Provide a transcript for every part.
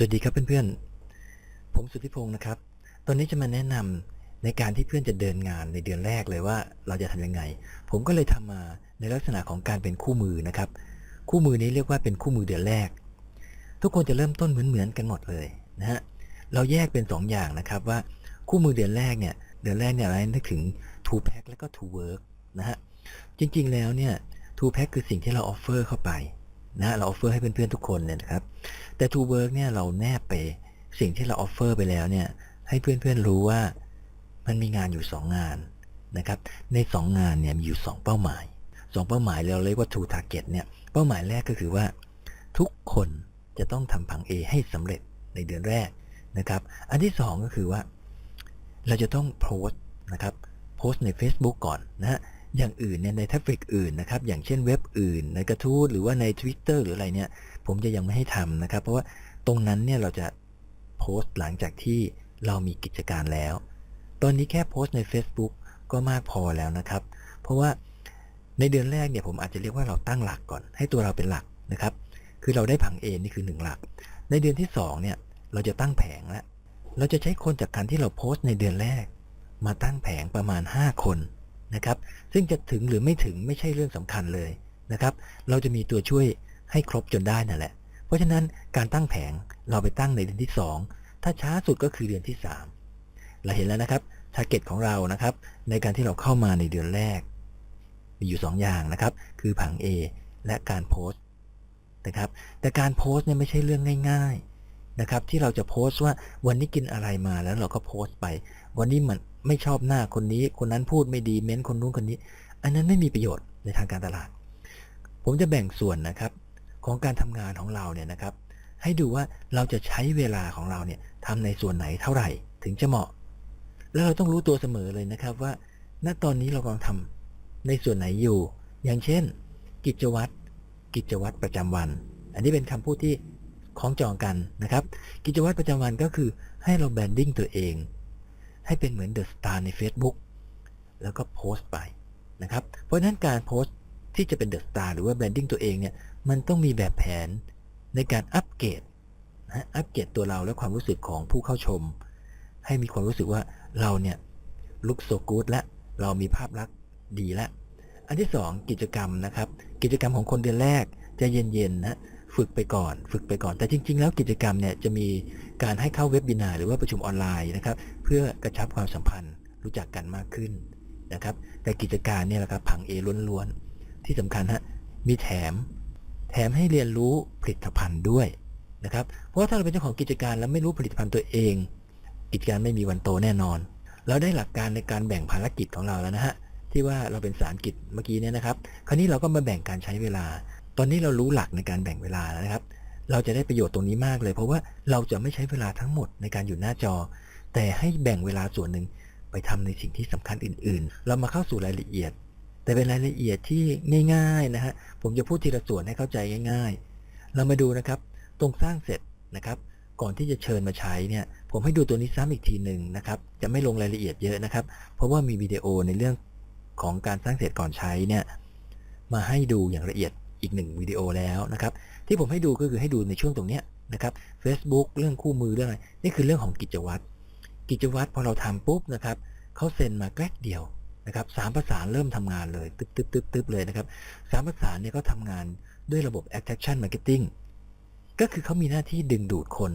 สวัสดีครับเพื่อนๆ ผมสุทธิพงศ์นะครับ ตอนนี้จะมาแนะนำในการที่เพื่อนจะเดินงานในเดือนแรกเลยว่าเราจะทำยังไง ผมก็เลยทำมาในลักษณะของการเป็นคู่มือนะครับ คู่มือนี้เรียกว่าเป็นคู่มือเดือนแรก ทุกคนจะเริ่มต้นเหมือนๆกันหมดเลยนะฮะ เราแยกเป็น 2 อย่างนะครับว่าคู่มือเดือนแรกเนี่ย เดือนแรกเนี่ยเรานึกถึง two pack แล้วก็ two work นะฮะ จริงๆแล้วเนี่ย two pack คือสิ่งที่เราออฟเฟอร์เข้าไป นะเราออฟเฟอร์ให้เพื่อนๆทุกคนเนี่ยนะครับ แต่ to work เนี่ยเราแนบไปสิ่งที่เราออฟเฟอร์ไปแล้วเนี่ยให้เพื่อนๆรู้ว่ามันมีงานอยู่ 2 งานนะครับใน 2 งานเนี่ยมีอยู่ 2 เป้าหมาย 2 เป้าหมายเราเรียกว่า to target เนี่ยเป้าหมายแรกก็คือว่า ทุกคนจะต้องทำผัง A ให้สำเร็จในเดือนแรกนะครับ อันที่ 2 ก็คือว่า เราจะต้องโพสต์นะครับโพสต์ใน Facebook ก่อนนะฮะ อย่างอื่นเนี่ยในทัฟฟิกอื่นนะครับอย่างเช่นเว็บอื่น ในกระทู้หรือว่าใน Twitter หรืออะไรเนี่ยผมจะยังไม่ให้ทำนะครับ เพราะว่าตรงนั้นเนี่ยเราจะโพสต์หลังจากที่เรามีกิจการแล้ว ตอนนี้แค่โพสต์ใน Facebook ก็มากพอแล้วนะครับ เพราะว่าในเดือนแรกเนี่ยผมอาจจะเรียกว่าเราตั้งหลักก่อน ให้ตัวเราเป็นหลักนะครับ คือเราได้ผัง A นี่คือ 1 หลัก ในเดือนที่2เนี่ยเราจะตั้งแผงแล้ว เราจะใช้คนจากการที่เราโพสต์ในเดือนแรก มาตั้งแผงประมาณ 5 คน นะครับ ซึ่งจะถึงหรือไม่ถึงไม่ใช่เรื่องสำคัญเลยนะครับ เราจะมีตัวช่วยให้ครบจนได้นั่นแหละ เพราะฉะนั้นการตั้งแผงเราไปตั้งในเดือนที่ 2 ถ้าช้าสุดก็คือเดือนที่ 3 เราเห็นแล้วนะครับทาร์เก็ตของเรานะครับ ในการที่เราเข้ามาในเดือนแรก มีอยู่ 2 อย่างนะครับ คือผัง A และการโพสต์นะครับแต่การโพสต์เนี่ยไม่ใช่เรื่องง่าย ๆนะครับ ที่เราจะโพสต์ว่าวันนี้กินอะไรมาแล้วเราก็โพสต์ไป วันนี้มันไม่ชอบหน้าคนนี้ คนนั้นพูดไม่ดีเม้นคนนู้นคนนี้ อันนั้นไม่มีประโยชน์ในทางการตลาด ผมจะแบ่งส่วนนะครับของการทำงานของเราเนี่ยนะครับ ให้ดูว่าเราจะใช้เวลาของเราเนี่ยทำในส่วนไหนเท่าไหร่ถึงจะเหมาะ แล้วเราต้องรู้ตัวเสมอเลยนะครับว่า ณตอนนี้เรากำลังทำในส่วนไหนอยู่ อย่างเช่น กิจวัตรกิจวัตรประจำวัน อันนี้เป็นคำพูดที่คล้องจองกันนะครับ กิจวัตรประจำวันก็คือให้เราแบรนดิ้งตัวเอง ให้เป็นเหมือนเดอะสตาร์ใน Facebook แล้วก็โพสต์ไปนะครับ เพราะฉะนั้นการโพสต์ที่จะเป็นเดอะสตาร์หรือว่าแบรนดิ้งตัวเองเนี่ยมันต้องมีแบบแผนในการอัปเกรดนะอัปเกรดตัวเราและความรู้สึกของผู้เข้าชม ให้มีความรู้สึกว่าเราเนี่ยลุกโซกูดและเรามีภาพลักษณ์ดีแล้วอันที่ 2 กิจกรรมนะครับ กิจกรรมของคนเดือนแรกจะเย็นๆนะ ฝึกไปก่อน ฝึกไปก่อน แต่จริง ๆ แล้วกิจกรรมเนี่ยจะมีการให้เข้าเว็บบินาหรือว่าประชุมออนไลน์นะครับ เพื่อกระชับความสัมพันธ์รู้จักกันมากขึ้นนะครับ แต่กิจการเนี่ยแหละครับผังเอล้วนๆ ที่สำคัญฮะมีแถม แถมให้เรียนรู้ผลิตภัณฑ์ด้วยนะครับ เพราะว่าถ้าเราเป็นเจ้าของกิจการแล้วไม่รู้ผลิตภัณฑ์ตัวเอง กิจการไม่มีวันโตแน่นอน เราได้หลักการในการแบ่งภารกิจของเราแล้วนะฮะที่ว่าเราเป็นสารกิจเมื่อกี้เนี่ยนะครับ คราวนี้เราก็มาแบ่งการใช้เวลา ตอนนี้เรารู้หลักในการแบ่งเวลาแล้วนะครับ เราจะได้ประโยชน์ตรงนี้มากเลย เพราะว่าเราจะไม่ใช้เวลาทั้งหมดในการอยู่หน้าจอ แต่ให้แบ่งเวลาส่วนหนึ่งไปทำในสิ่งที่สำคัญอื่น ๆ เรามาเข้าสู่รายละเอียด แต่เป็นรายละเอียดที่ง่าย ๆนะฮะ ผมจะพูดทีละส่วนให้เข้าใจง่าย ๆ เรามาดูนะครับ ตรงสร้างเสร็จนะครับ ก่อนที่จะเชิญมาใช้เนี่ย ผมให้ดูตัวนี้ซ้ำอีกทีหนึ่งนะครับ จะไม่ลงรายละเอียดเยอะนะครับ เพราะว่ามีวิดีโอในเรื่องของการสร้างเสร็จก่อนใช้เนี่ย มาให้ดูอย่างละเอียด อีกหนึ่งวิดีโอแล้วนะครับ ที่ผมให้ดูก็คือให้ดูในช่วงตรงเนี้ยนะครับ Facebook เรื่องคู่มือเรื่องอะไรนี่คือเรื่องของกิจวัตรกิจวัตรพอเราทำปุ๊บนะครับเขาเซ็นมาแกลกเดียวนะครับสามประสานเริ่มทำงานเลยตึ๊บตึ๊บตึ๊บตึ๊บเลยนะครับสามประสานเนี่ยก็ทำงานด้วยระบบ attraction marketing ก็คือเขามีหน้าที่ดึงดูดคน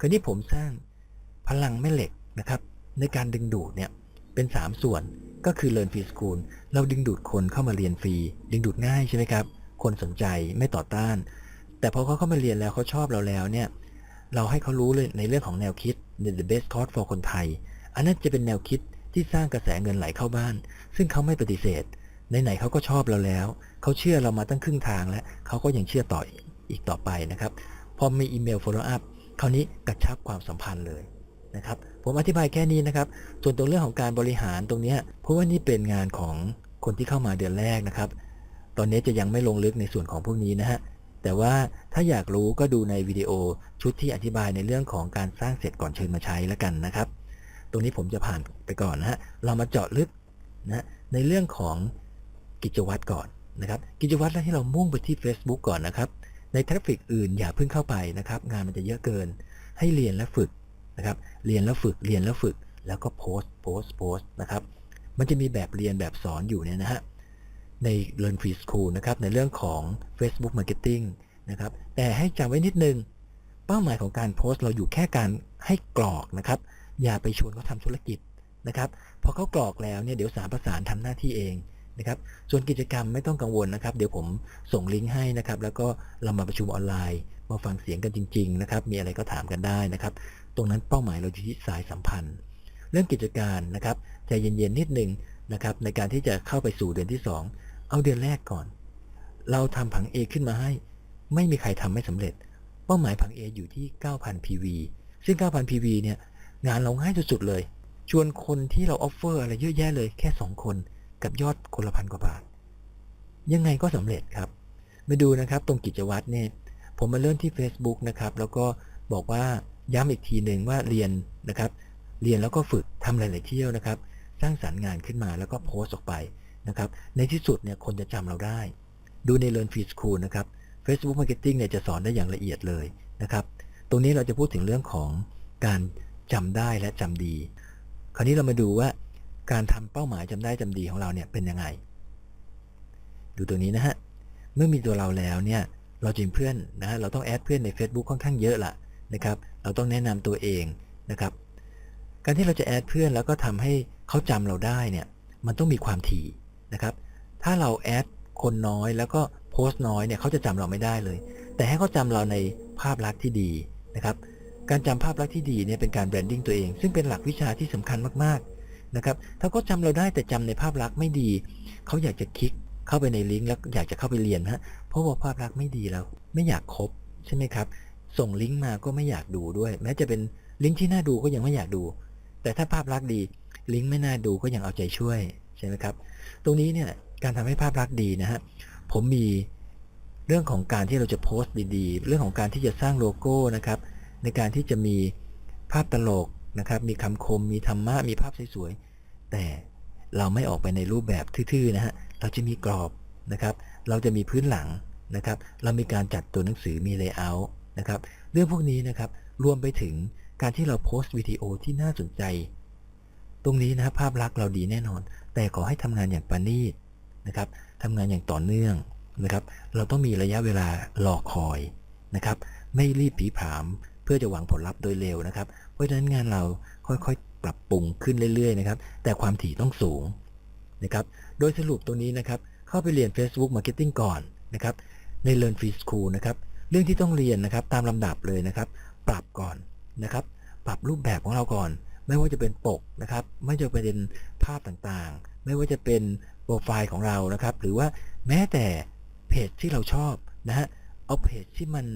คราวนี้ผมสร้างพลังแม่เหล็กนะครับ ในการดึงดูดเนี่ยเป็น 3 ส่วนก็คือ Learn Free School เราดึงดูดคนเข้ามาเรียนฟรี ดึงดูดง่ายใช่ไหมครับ คนสนใจไม่ต่อต้าน แต่พอเขาเข้ามาเรียนแล้วเขาชอบเราแล้วเนี่ยเราให้เขารู้เลยในเรื่องของแนวคิด The Best Course for คนไทย อันนั้นจะเป็นแนวคิดที่สร้างกระแสเงินไหลเข้าบ้าน ซึ่งเขาไม่ปฏิเสธไหนๆเขาก็ชอบเราแล้ว เขาเชื่อเรามาตั้งครึ่งทางแล้วเขาก็ยังเชื่อต่ออีกต่อไปนะครับ พอมีอีเมล follow up คราวนี้กระชับความสัมพันธ์เลยนะครับ ผมอธิบายแค่นี้นะครับ ส่วนตรงเรื่องของการบริหารตรงเนี้ยเพราะว่านี่เป็นงานของคนที่เข้ามาเดือนแรกนะครับ ตอนนี้จะยังไม่ลงลึกในส่วนของพวกนี้นะฮะ แต่ว่าถ้าอยากรู้ก็ดูในวิดีโอชุดที่อธิบายในเรื่องของการสร้างเสร็จก่อนเชิญมาใช้แล้วกันนะครับ ตรงนี้ผมจะผ่านไปก่อนนะฮะ เรามาเจาะลึกนะในเรื่องของกิจวัตรก่อนนะครับ กิจวัตรแรกที่เรามุ่งไปที่ Facebook ก่อนนะครับ ในทราฟฟิกอื่นอย่าเพิ่งเข้าไปนะครับ งานมันจะเยอะเกิน ให้เรียนและฝึกนะครับ เรียนแล้วฝึก เรียนแล้วฝึก แล้วก็โพสต์ โพสต์ โพสต์นะครับ มันจะมีแบบเรียนแบบสอนอยู่เนี่ยนะฮะ ใน Learn Free School นะครับในเรื่องของ Facebook Marketing นะครับแต่ให้จำไว้นิดนึง เป้าหมายของการโพสต์เราอยู่แค่การให้กรอกนะครับ อย่าไปชวนเขาทำธุรกิจนะครับพอเขากรอกแล้วเนี่ยเดี๋ยวสามประสานทำหน้าที่เองนะครับส่วนกิจกรรมไม่ต้องกังวลนะครับ เดี๋ยวผมส่งลิงก์ให้นะครับ แล้วก็เรามาประชุมออนไลน์มาฟังเสียงกันจริง ๆ นะครับ มีอะไรก็ถามกันได้นะครับ ตรงนั้นเป้าหมายเราอยู่ที่สายสัมพันธ์ เรื่องกิจการนะครับใจเย็นๆนิดนึงนะครับ ในการที่จะเข้าไปสู่เดือนที่ 2 เอาเดือนแรกก่อน เราทำผัง A ขึ้นมาให้ ไม่มีใครทำไม่สำเร็จ เป้าหมายผัง A อยู่ที่ 9,000 PV ซึ่ง 9,000 PV เนี่ยงานเราง่ายสุดๆเลย ชวนคนที่เราออฟเฟอร์อะไรเยอะแยะเลยแค่ 2 คน กับยอดคนละพันกว่าบาท ยังไงก็สำเร็จครับ มาดูนะครับตรงกิจวัตรเนี่ยผมมาเริ่มที่ Facebook นะครับ แล้วก็บอกว่าย้ำอีกทีหนึ่งว่าเรียนนะครับ เรียนแล้วก็ฝึกทำหลาย ๆ เที่ยวนะครับ สร้างสรรค์งานขึ้นมาแล้วก็โพสต์ออกไป นะครับ ในที่สุดเนี่ยคนจะจำเราได้ ดูใน Learn Free School นะครับ Facebook Marketing เนี่ยจะสอนได้อย่างละเอียดเลยนะครับ ตรงนี้เราจะพูดถึงเรื่องของการจำได้และจำดี คราวนี้เรามาดูว่าการทำเป้าหมายจำได้จำดีของเราเนี่ยเป็นยังไง ดูตัวนี้นะฮะ เมื่อมีตัวเราแล้วเนี่ย เราจึงเพื่อนนะเราต้องแอดเพื่อนใน Facebook ค่อนข้างเยอะละนะครับ เราต้องแนะนำตัวเองนะครับ การที่เราจะแอดเพื่อนแล้วก็ทำให้เขาจำเราได้เนี่ย มันต้องมีความถี่ นะครับ ถ้าเราแอดคนน้อยแล้วก็โพสต์น้อยเนี่ยเขาจะจำเราไม่ได้เลย แต่ให้เขาจำเราในภาพลักษณ์ที่ดีนะครับ การจำภาพลักษณ์ที่ดีเนี่ยเป็นการแบรนดิ้งตัวเอง ซึ่งเป็นหลักวิชาที่สำคัญมากๆนะครับ ถ้าเขาจำเราได้แต่จำในภาพลักษณ์ไม่ดี เขาอยากจะคลิกเข้าไปในลิงก์แล้วอยากจะเข้าไปเรียนฮะ เพราะว่าภาพลักษณ์ไม่ดีแล้ว ไม่อยากคบใช่ไหมครับ ส่งลิงก์มาก็ไม่อยากดูด้วย แม้จะเป็นลิงก์ที่น่าดูก็ยังไม่อยากดู แต่ถ้าภาพลักษณ์ดี ลิงก์ไม่น่าดูก็ยังเอาใจช่วย ใช่ไหมครับ ตรงนี้เนี่ยการทำให้ภาพลักษณ์ดีนะฮะผมมีเรื่องของการที่เราจะโพสต์ดีๆ เรื่องของการที่จะสร้างโลโก้นะครับ ในการที่จะมีภาพตลกนะครับ มีคำคม มีธรรมะ มีภาพสวยๆ แต่เราไม่ออกไปในรูปแบบทื่อๆนะฮะ เราจะมีกรอบนะครับ เราจะมีพื้นหลังนะครับ เรามีการจัดตัวหนังสือมีเลเยอร์นะครับ เรื่องพวกนี้นะครับ รวมไปถึงการที่เราโพสต์วิดีโอที่น่าสนใจ ตรงนี้นะภาพลักษณ์เราดีแน่นอน แต่ขอให้ทำงานอย่างประณีตนะครับทำงานอย่างต่อเนื่องนะครับ เราต้องมีระยะเวลารอคอยนะครับ ไม่รีบผีผามเพื่อจะหวังผลลัพธ์โดยเร็วนะครับ เพราะฉะนั้นงานเราค่อยๆ ปรับปรุงขึ้นเรื่อยๆนะครับ แต่ความถี่ต้องสูงนะครับ โดยสรุปตัวนี้นะครับ เข้าไปเรียน Facebook Marketing ก่อนนะครับ ใน Learn Free School นะครับ เรื่องที่ต้องเรียนนะครับตามลำดับเลยนะครับ ปรับก่อนนะครับ ปรับรูปแบบของเราก่อน ไม่ว่าจะเป็นปกนะครับ ไม่ว่าจะเป็นภาพต่างๆ ไม่ว่าจะเป็นโปรไฟล์ของเรานะครับ หรือว่าแม้แต่เพจที่เราชอบนะฮะเอาเพจที่มัน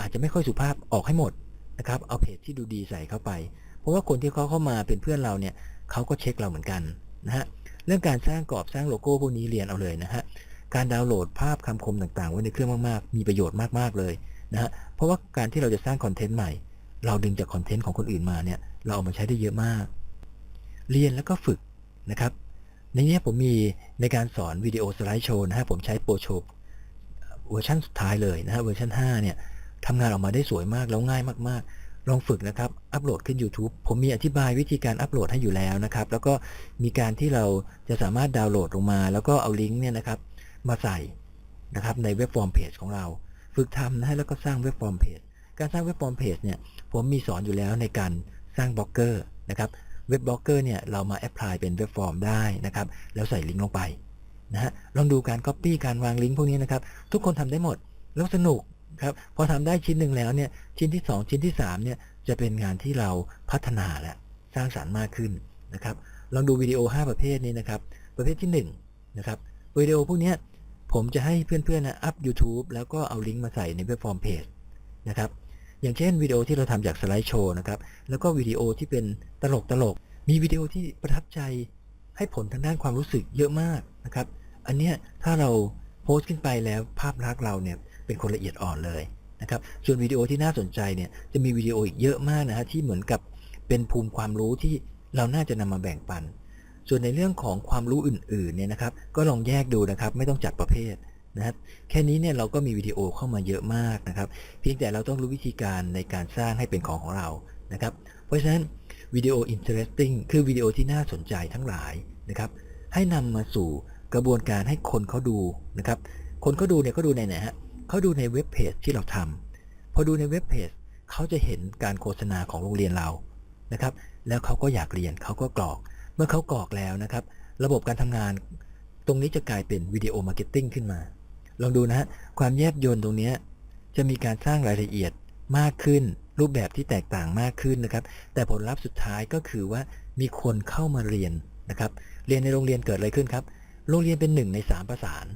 อาจจะไม่ค่อยสุภาพออกให้หมดนะครับ เอาเพจที่ดูดีใส่เข้าไป เพราะว่าคนที่เขาเข้ามาเป็นเพื่อนเราเนี่ยเขาก็เช็คเราเหมือนกันนะฮะเรื่องการสร้างกรอบสร้างโลโก้พวกนี้เรียนเอาเลยนะฮะการดาวน์โหลดภาพคำคมต่างๆ ไว้ในเครื่องมากๆ มีประโยชน์มากๆเลยนะฮะเพราะว่าการที่เราจะสร้างคอนเทนต์ใหม่ เราดึงจากคอนเทนต์ของคนอื่นมาเนี่ยเราเอามาใช้ได้เยอะมาก เรียนแล้วก็ฝึกนะครับในนี้ผมมีในการสอนวิดีโอสไลด์โชว์นะฮะผมใช้โปรโชว์เวอร์ชันสุดท้ายเลยนะฮะเวอร์ชัน5เนี่ยทำงานออกมาได้สวยมากแล้วง่ายมากๆ ลองฝึกนะครับ อัปโหลดขึ้น YouTube ผมมีอธิบายวิธีการอัปโหลดให้อยู่แล้วนะครับ แล้วก็มีการที่เราจะสามารถดาวน์โหลดลงมา แล้วก็เอาลิงก์เนี่ยนะครับมาใส่นะครับในเว็บฟอร์มเพจของเรา ฝึกทำนะฮะแล้วก็สร้างเว็บฟอร์มเพจ การสร้างเว็บฟอมเพจเนี่ยผมมีสอนอยู่แล้วในการสร้างบล็อกเกอร์นะครับเว็บบล็อกเกอร์เนี่ยเรามาแอพพลายเป็นเว็บฟอร์มได้นะครับแล้วใส่ลิงก์ลงไปนะฮะลองดูการ Copy การวางลิงก์พวกนี้นะครับทุกคนทำได้หมดแล้วสนุกครับพอทำได้ชิ้นหนึ่งแล้วเนี่ยชิ้นที่ 2 ชิ้นที่3เนี่ยจะเป็นงานที่เราพัฒนาและสร้างสารรค์มากขึ้นนะครับลองดูวิดีโอ 5 ประเภทนี้นะครับประเภทที่1นะครับวิดีโอพวกเนี้ยผมจะให้เพื่อนๆนะอัพ YouTube แล้วก็เอาลิงก์มาใส่ในเว็บฟอร์มเพจนะครับ อย่างเช่นวิดีโอที่เราทำจากสไลด์โชว์นะครับ แล้วก็วิดีโอที่เป็นตลกตลก มีวิดีโอที่ประทับใจให้ผลทางด้านความรู้สึกเยอะมากนะครับ อันเนี้ยถ้าเราโพสต์ขึ้นไปแล้วภาพลักษณ์เราเนี่ยเป็นคนละเอียดอ่อนเลยนะครับ ส่วนวิดีโอที่น่าสนใจเนี่ยจะมีวิดีโออีกเยอะมากนะฮะที่เหมือนกับเป็นภูมิความรู้ที่เราน่าจะนำมาแบ่งปัน ส่วนในเรื่องของความรู้อื่นๆเนี่ยนะครับ ก็ลองแยกดูนะครับ ไม่ต้องจัดประเภท นะครับแค่นี้เนี่ยเราก็มีวิดีโอเข้ามาเยอะมากนะครับ เพียงแต่เราต้องรู้วิธีการในการสร้างให้เป็นของของเรานะครับ เพราะฉะนั้นวิดีโอ interesting คือวิดีโอที่น่าสนใจทั้งหลายนะครับ ให้นำมาสู่กระบวนการให้คนเขาดูนะครับ คนเขาดูเนี่ยเขาดูในไหนฮะเขาดูในเว็บเพจที่เราทำพอดูในเว็บเพจเขาจะเห็นการโฆษณาของโรงเรียนเรานะครับ แล้วเขาก็อยากเรียนเขาก็กรอก เมื่อเขากรอกแล้วนะครับ ระบบการทำงาน ตรงนี้จะกลายเป็นวิดีโอมาร์เก็ตติ้งขึ้นมา ลองดูนะฮะความแยบยลตรงนี้จะมีการสร้างรายละเอียดมากขึ้น รูปแบบที่แตกต่างมากขึ้นนะครับ แต่ผลลัพธ์สุดท้ายก็คือว่ามีคนเข้ามาเรียนนะครับ เรียนในโรงเรียนเกิดอะไรขึ้นครับ โรงเรียนเป็นหนึ่งในสามประสาน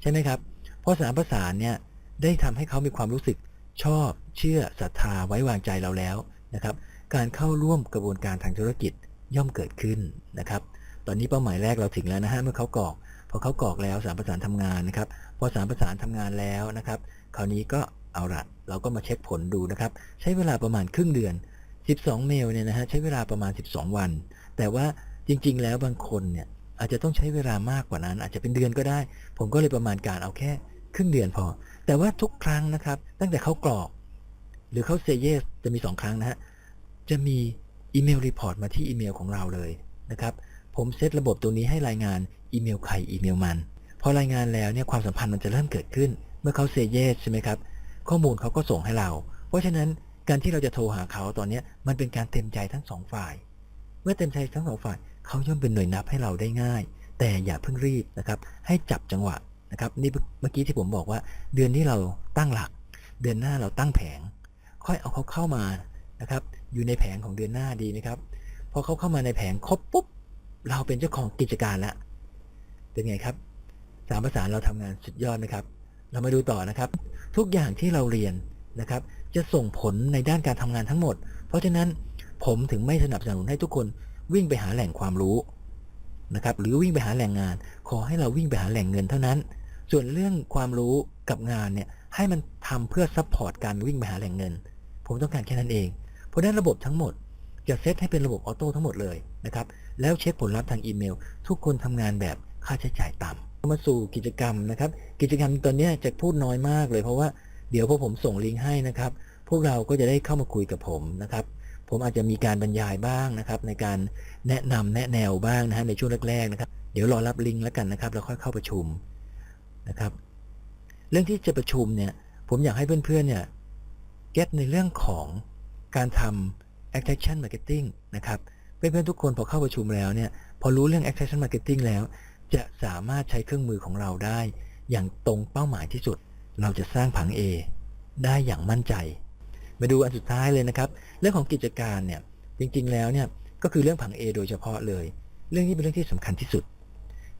ใช่ไหมครับ เพราะสามประสานเนี่ยได้ทำให้เขามีความรู้สึกชอบเชื่อศรัทธาไว้วางใจเราแล้วนะครับ การเข้าร่วมกระบวนการทางธุรกิจย่อมเกิดขึ้นนะครับ ตอนนี้เป้าหมายแรกเราถึงแล้วนะฮะเมื่อเขากรอก อเขากรอกแล้วสามประสานทำงานนะครับพอสามประสานทำงานแล้วนะครับ คราวนี้ก็เอาละเราก็มาเช็คผลดูนะครับ ใช้เวลาประมาณครึ่งเดือน 12 เมลเนี่ยนะฮะใช้เวลาประมาณ 12 วัน แต่ว่าจริง ๆ แล้วบางคนเนี่ยอาจจะต้องใช้เวลามากกว่านั้น อาจจะเป็นเดือนก็ได้ ผมก็เลยประมาณการเอาแค่ครึ่งเดือนพอ แต่ว่าทุกครั้งนะครับ ตั้งแต่เขากรอก หรือเขาเซเยสจะมี 2 ครั้งนะฮะจะมีอีเมลรีพอร์ตมาที่อีเมลของเราเลยนะครับผมเซตระบบตัวนี้ให้รายงาน อีเมลใครอีเมลมัน พอรายงานแล้วเนี่ยความสัมพันธ์มันจะเริ่มเกิดขึ้น เมื่อเขาเซเยสใช่ไหมครับ ข้อมูลเขาก็ส่งให้เรา เพราะฉะนั้นการที่เราจะโทรหาเขาตอนนี้มันเป็นการเต็มใจทั้งสองฝ่าย เมื่อเต็มใจทั้งสองฝ่ายเขาย่อมเป็นหน่วยนับให้เราได้ง่าย แต่อย่าเพิ่งรีบนะครับ ให้จับจังหวะนะครับนี่เมื่อกี้ที่ผมบอกว่า เดือนที่เราตั้งหลัก เดือนหน้าเราตั้งแผง ค่อยเอาเขาเข้ามานะครับ อยู่ในแผงของเดือนหน้าดีไหมครับพอเขาเข้ามาในแผงครบปุ๊บเราเป็นเจ้าของกิจการแล้ว เป็นไงครับสามประสานเราทำงานสุดยอดนะครับ เรามาดูต่อนะครับ ทุกอย่างที่เราเรียนนะครับ จะส่งผลในด้านการทำงานทั้งหมด เพราะฉะนั้นผมถึงไม่สนับสนุนให้ทุกคนวิ่งไปหาแหล่งความรู้นะครับ หรือวิ่งไปหาแหล่งงาน ขอให้เราวิ่งไปหาแหล่งเงินเท่านั้น ส่วนเรื่องความรู้กับงานเนี่ยให้มันทำเพื่อซัพพอร์ตการวิ่งไปหาแหล่งเงิน ผมต้องการแค่นั้นเอง เพราะฉะนั้นระบบทั้งหมดจะเซตให้เป็นระบบออโต้ทั้งหมดเลยนะครับ แล้วเช็คผลลัพธ์ทางอีเมล ทุกคนทำงานแบบ ค่าใช้จ่ายต่ำมาสู่กิจกรรมนะครับ กิจกรรมตอนนี้จะพูดน้อยมากเลยเพราะว่าเดี๋ยวพอผมส่งลิงก์ให้นะครับ พวกเราก็จะได้เข้ามาคุยกับผมนะครับ ผมอาจจะมีการบรรยายบ้างนะครับ ในการแนะนำแนะแนวบ้างนะฮะในช่วงแรกๆนะครับ เดี๋ยวรอรับลิงก์แล้วกันนะครับแล้วค่อยเข้าประชุมนะครับ เรื่องที่จะประชุมเนี่ย ผมอยากให้เพื่อนๆเนี่ยเก็ตในเรื่องของการทำ attraction marketing นะครับเพื่อนๆทุกคนพอเข้าประชุมแล้วเนี่ยพอรู้เรื่อง attraction marketing แล้ว จะสามารถใช้เครื่องมือของเราได้ อย่างตรงเป้าหมายที่สุด เราจะสร้างผัง A ได้อย่างมั่นใจ มาดูอันสุดท้ายเลยนะครับ เรื่องของกิจการเนี่ยจริงๆแล้วเนี่ยก็คือเรื่องผัง A โดยเฉพาะเลย เรื่องนี้เป็นเรื่องที่สำคัญที่สุด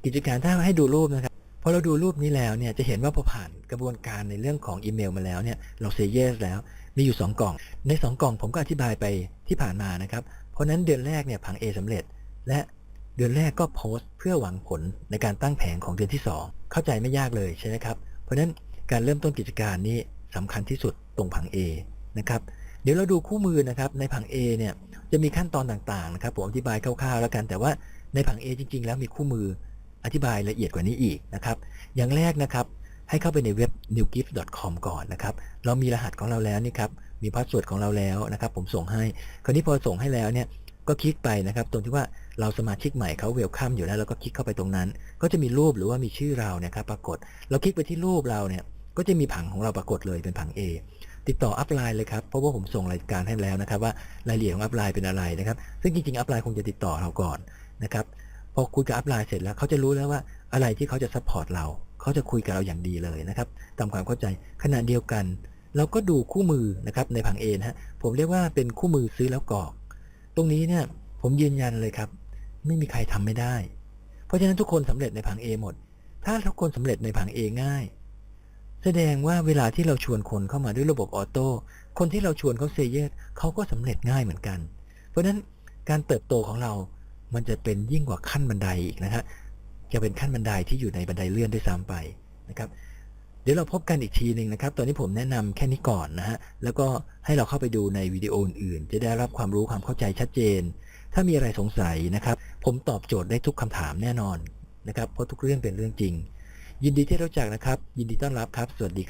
กิจการถ้าให้ดูรูปนะครับพอเราดูรูปนี้แล้วเนี่ยจะเห็นว่าพอผ่านกระบวนการในเรื่องของอีเมลมาแล้วเนี่ยเราเซเยสแล้วมีอยู่ 2 กล่อง ใน 2 กล่องผมก็อธิบายไปที่ผ่านมานะครับ เพราะฉะนั้นเดือนแรกเนี่ยผัง A สำเร็จ และ เดือนแรกก็โพสต์เพื่อหวังผลในการตั้งแผงของเดือนที่ 2 เข้าใจไม่ยากเลยใช่ไหมครับ เพราะฉะนั้นการเริ่มต้นกิจการนี้สำคัญที่สุดตรงผัง A นะครับ เดี๋ยวเราดูคู่มือนะครับในผัง A เนี่ยจะมีขั้นตอนต่างๆนะครับผมอธิบายคร่าวๆ แล้วกัน แต่ว่าในผัง A จริง ๆ แล้วมีคู่มืออธิบายละเอียดกว่านี้อีกนะครับอย่างแรกนะครับให้เข้าไปในเว็บ newgift.com ก่อนนะครับ เรามีรหัสของเราแล้วนี่ครับ มีพาสเวิร์ดของเราแล้วนะครับ ผมส่งให้ คราวนี้พอส่งให้แล้วเนี่ย ก็คลิกไปนะครับ ตรงที่ว่า เราสมาชิกใหม่เขาเวลคัมอยู่แล้วเราก็คลิกเข้าไปตรงนั้น ก็จะมีรูปหรือว่ามีชื่อเราเนี่ยครับปรากฏ เราคลิกไปที่รูปเราเนี่ยก็จะมีผังของเราปรากฏเลยเป็นผัง A ติดต่ออัพไลน์เลยครับเพราะว่าผมส่งรายการให้แล้วนะครับ ว่ารายละเอียดของอัพไลน์เป็นอะไรนะครับซึ่งจริงๆอัพไลน์คงจะติดต่อเราก่อนนะครับพอคุยกับอัพไลน์เสร็จแล้วเขาจะรู้แล้วว่าอะไรที่เขาจะซัพพอร์ตเราเขาจะคุยกับเราอย่างดีเลยนะครับตามความเข้าใจขณะเดียวกัน เราก็ดูคู่มือนะครับในผัง A นะฮะผมเรียกว่าเป็นคู่มือซื้อแล้วกรอก ตรงนี้เนี่ยผมยืนยันเลยครับ ไม่มีใครทำไม่ได้ เพราะฉะนั้นทุกคนสำเร็จในผัง A หมด ถ้าทุกคนสำเร็จในผัง A ง่าย แสดงว่าเวลาที่เราชวนคนเข้ามาด้วยระบบออโต้ คนที่เราชวนเขาเซเยสเขาก็สำเร็จง่ายเหมือนกัน เพราะฉะนั้นการเติบโตของเรา มันจะเป็นยิ่งกว่าขั้นบันไดอีกนะฮะ จะเป็นขั้นบันไดที่อยู่ในบันไดเลื่อนด้วยซ้ำไปนะครับเดี๋ยวเราพบกันอีกทีหนึ่งนะครับ ตอนนี้ผมแนะนำแค่นี้ก่อนนะฮะ แล้วก็ให้เราเข้าไปดูในวิดีโออื่น จะได้รับความรู้ความเข้าใจชัดเจน ถ้ามีอะไรสงสัยนะครับ ผมตอบโจทย์ได้ทุกคำถามแน่นอนนะครับ เพราะทุกเรื่องเป็นเรื่องจริง ยินดีที่รู้จักนะครับ ยินดีต้อนรับครับ สวัสดีครับ